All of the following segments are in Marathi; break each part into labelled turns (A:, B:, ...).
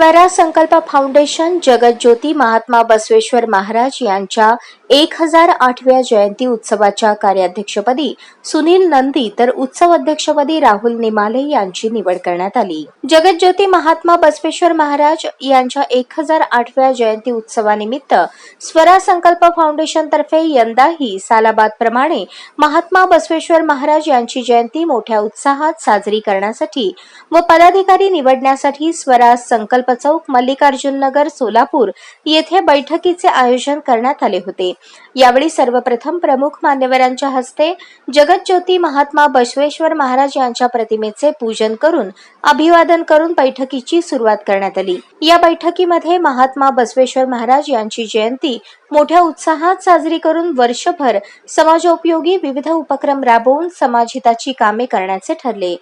A: स्वरा संकल्प फाउंडेशन जगज्योती महात्मा बसवेश्वर महाराज यांच्या एक हजार आठव्या जयंती उत्सवाच्या कार्याध्यक्षपदी सुनील नंदी तर उत्सव अध्यक्षपदी राहुल निमाले यांची निवड करण्यात आली. जगज्योती महात्मा बसवेश्वर महाराज यांच्या एक हजार आठव्या जयंती उत्सवानिमित्त स्वरा संकल्प फाउंडेशन तर्फे यंदाही सालाबाद प्रमाणे महात्मा बसवेश्वर महाराज यांची जयंती मोठ्या उत्साहात साजरी करण्यासाठी व पदाधिकारी निवडण्यासाठी स्वराज संकल्प चौक मल्लिकार्जुन नगर सोलापूर येथे बैठकीचे आयोजन करण्यात आले होते. यावेळी सर्वप्रथम प्रमुख मान्यवरांच्या हस्ते जगज्योती महात्मा बसवेश्वर महाराज यांच्या प्रतिमेचे पूजन करून अभिवादन करून बैठकीची सुरुवात करण्यात आली. या बैठकीमध्ये महात्मा बसवेश्वर महाराज यांची जयंती मोठ्या उत्साहात साजरी करून वर्षभर समाजोपयोगी विविध उपक्रम राबवून समाजहिताची कामे करण्याचे ठरले.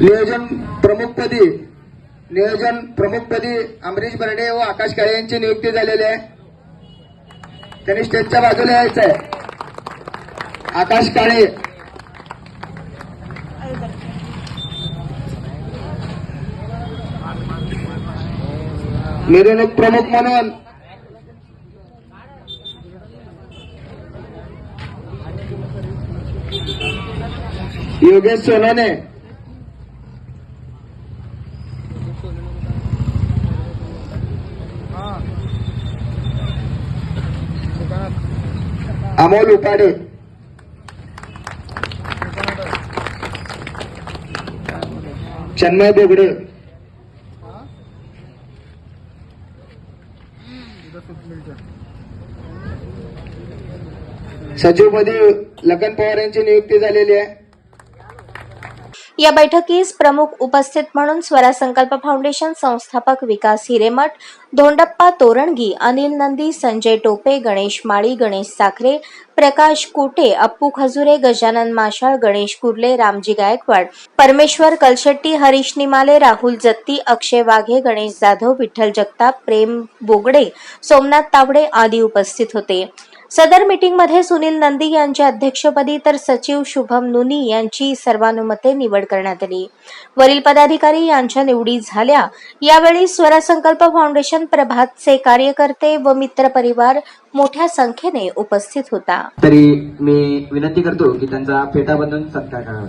B: नियोजन प्रमुखपदी नियोजन प्रमुखपदी अमरीश बर्डे व आकाश काळे यांची नियुक्ती झालेली आहे. त्यांनी स्टेजच्या बाजूला यायचं आहे आकाश काळे. मिरवणूक प्रमुख म्हणून. योगेश सोनाने अमोल उपाडे चन्मय बोगडे सचिवपदी लखन पवार यांची नियुक्ती झालेली आहे.
A: या बैठकीस प्रमुख उपस्थित म्हणून स्वरा संकल्प फाउंडेशन संस्थापक विकास हिरेमठ धोंडप्पा तोरणगी अनिल नंदी संजय टोपे गणेश माळी गणेश साखरे प्रकाश कोटे अप्पू खजुरे गजानन माशाळ गणेश कुर्ले रामजी गायकवाड परमेश्वर कलशेट्टी हरीश निमाले राहुल जत्ती अक्षय वाघे गणेश जाधव विठ्ठल जगताप प्रेम बोगडे सोमनाथ तावडे आदी उपस्थित होते. सदर मीटिंगमध्ये सुनील नंदी यांच्या अध्यक्षपदी तर सचिव शुभम नुनी यांची सर्वानुमते निवड करण्यात आली. वरील पदाधिकारी यांच्या निवडी झाल्या. यावेळी स्वरसंकल्प फाउंडेशन प्रभातचे कार्यकर्ते व मित्र परिवार मोठ्या संख्येने उपस्थित होता.
C: तरी मी विनंती करतो की त्यांचा फेटा बंधून सत्कार करावा.